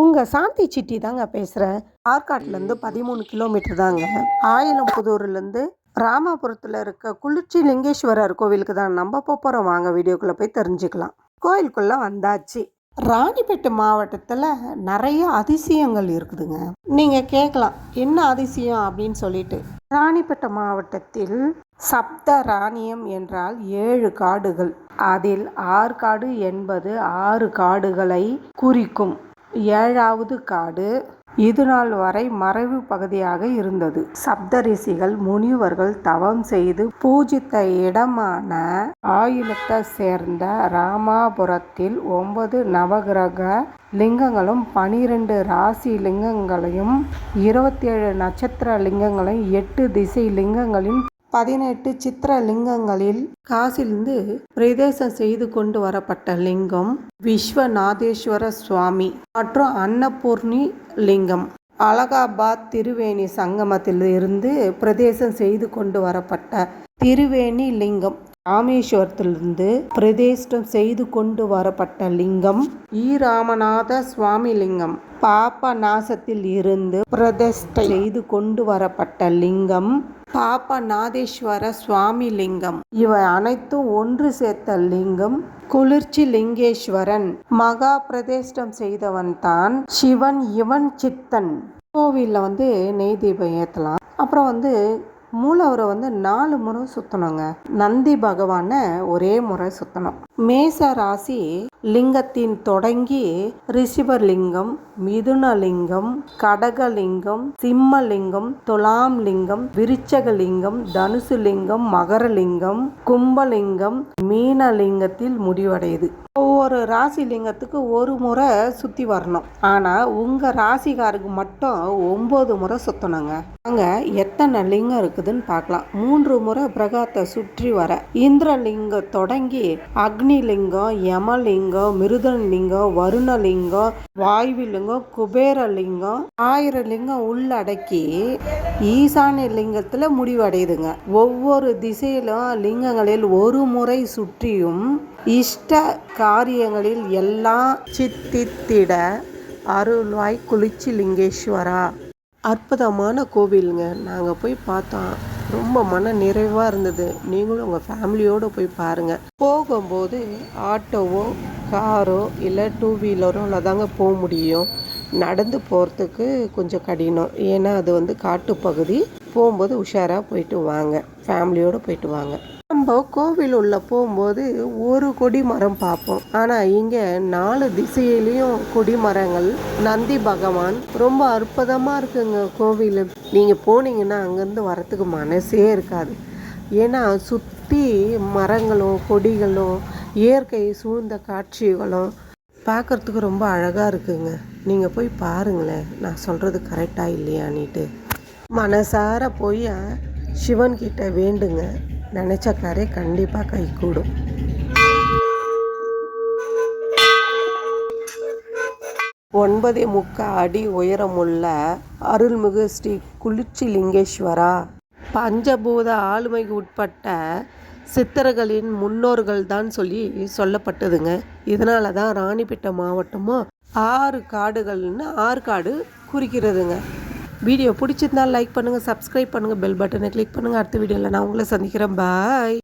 உங்கள் சாந்தி சிட்டி தாங்க பேசுகிறேன் ஆற்காட்லேருந்து பதிமூணு கிலோமீட்டர் தாங்க. ஆயிலம்புதூர்லேருந்து ராமாபுரத்தில் இருக்க குளிர்ச்சி லிங்கேஸ்வரர் கோவிலுக்கு தான் நம்ம போகிறோம் வாங்க வீடியோக்குள்ளே போய் தெரிஞ்சுக்கலாம். கோயிலுக்குள்ளே வந்தாச்சு. ராணிப்பேட்டை மாவட்டத்தில் நிறைய அதிசயங்கள் இருக்குதுங்க. நீங்கள் கேட்கலாம் என்ன அதிசயம் அப்படின்னு சொல்லிட்டு. ராணிப்பேட்டை மாவட்டத்தில் சப்த ராணியம் என்றால் ஏழு காடுகள். அதில் ஆற்காடு என்பது ஆறு காடுகளை குறிக்கும். ஏழாவது காடு. இது நாள் வரை மறைவு பகுதியாக இருந்தது. சப்தரிஷிகள் முனிவர்கள் தவம் செய்து பூஜித்த இடமான ஆயுளத்தை சேர்ந்த ராமாபுரத்தில் ஒன்பது நவகிரக லிங்கங்களும் பனிரெண்டு ராசி லிங்கங்களையும் இருபத்தி ஏழு நட்சத்திர லிங்கங்களையும் எட்டு திசை லிங்கங்களின் பதினெட்டு சித்திர லிங்கங்களில் காசிலிருந்து பிரதேசம் செய்து கொண்டு வரப்பட்ட லிங்கம் விஸ்வநாதேஸ்வர சுவாமி மற்றும் அன்னபூர்ணி லிங்கம். அலகாபாத் திருவேணி சங்கமத்தில் இருந்து பிரதேசம் செய்து கொண்டு வரப்பட்ட திருவேணி லிங்கம். ராமேஸ்வரத்திலிருந்து பிரதிஷ்டம் செய்து கொண்டு வரப்பட்ட லிங்கம் ஈராமநாத சுவாமி லிங்கம். பாபநாசத்தில் இருந்து பிரதிஷ்டை செய்து கொண்டு வரப்பட்ட லிங்கம் பாப்பநாதேஸ்வர சுவாமி லிங்கம். இவை அனைத்தும் ஒன்று சேர்த்த லிங்கம். குளிர்ச்சி லிங்கேஸ்வரன் மகா பிரதேஷ்டம் செய்தவன் தான் சிவன் இவன் சித்தன். கோவிலில் வந்து நெய் தீபம் ஏற்றலாம் அப்புறம் வந்து மூலவரை வந்து நாலு முறை சுற்றணுங்க நந்தி பகவானை ஒரே முறை சுற்றணும் மேச ராசி லிங்கத்தின் தொடங்கி ரிஷிபலிங்கம் மிதுனலிங்கம் கடகலிங்கம் சிம்மலிங்கம் துலாம் லிங்கம் விருச்சகலிங்கம் தனுசு லிங்கம் மகரலிங்கம் கும்பலிங்கம் மீனலிங்கத்தில் முடிவடையுது. ஒவ்வொரு ராசி லிங்கத்துக்கு ஒரு முறை சுற்றி வரணும். ஆனால் உங்கள் ராசிகாருக்கு மட்டும் ஒம்பது முறை சுற்றணுங்க அங்கே எத்தனை லிங்கம் இருக்குதுன்னு பார்க்கலாம். மூன்று முறை பிரகாத்தை சுற்றி வர. இந்திரலிங்கம் தொடங்கி அக்னி லிங்கம் யமலிங்கம் மிருதலிங்கம் வருணலிங்கம் வாயுவிலிங்கம் குபேரலிங்கம் ஆயிரம் லிங்கம் உள்ளடக்கி ஈசானிய லிங்கத்தில் முடிவடையுதுங்க. ஒவ்வொரு திசையிலும் லிங்கங்களில் ஒரு முறை சுற்றியும் இஷ்ட காரியங்களில் எல்லாம் சித்தித்திட அருள்வாய் குளிச்சி லிங்கேஸ்வரா அற்புதமான கோவிலுங்க. நாங்கள் போய் பார்த்தோம். ரொம்ப மன நிறைவாக இருந்தது. நீங்களும் உங்கள் ஃபேமிலியோடு போய் பாருங்கள் போகும்போது ஆட்டோவோ காரோ இல்லை டூ வீலரோ தாங்க போக முடியும். நடந்து போகிறதுக்கு கொஞ்சம் கடினம். ஏன்னா அது வந்து காட்டுப்பகுதி. போகும்போது உஷாராக போயிட்டு வாங்க. ஃபேமிலியோடு போயிட்டு வாங்க. நம்ம கோவில் உள்ள போகும்போது ஒரு கொடி மரம் பார்ப்போம். ஆனால் இங்கே நாலு திசையிலையும் கொடி மரங்கள். நந்தி பகவான் ரொம்ப அற்புதமாக இருக்குங்க கோவில். நீங்கள் போனீங்கன்னா அங்கேருந்து வரத்துக்கு மனசே இருக்காது. ஏன்னா சுற்றி மரங்களும் கொடிகளும் இயற்கை சூழ்ந்த காட்சிகளும் பார்க்குறதுக்கு ரொம்ப அழகாக இருக்குங்க. நீங்கள் போய் பாருங்களேன். நான் சொல்கிறது கரெக்டாக இல்லையான்னுட்டு. மனசார போய் சிவன்கிட்ட வேண்டுங்க. நினச்ச காரே கண்டிப்பாக கை கூடும். ஒன்பதே முக்கா அடி உயரமுள்ள அருள்மிகு ஸ்ரீ குளிர்ச்சி லிங்கேஸ்வரா பஞ்சபூத ஆளுமைக்கு உட்பட்ட சித்தர்களின் முன்னோர்கள் தான் சொல்லி சொல்லப்பட்டதுங்க. இதனால தான் ராணிப்பேட்டை மாவட்டமும் ஆறு காடுகள்னு ஆறு காடு குறிக்கிறதுங்க. வீடியோ பிடிச்சிருந்தால் லைக் பண்ணுங்கள் சப்ஸ்கிரைப் பண்ணுங்கள் பெல் பட்டனை கிளிக் பண்ணுங்கள் அடுத்த வீடியோவில் நான் உங்களை சந்திக்கிறேன். பாய்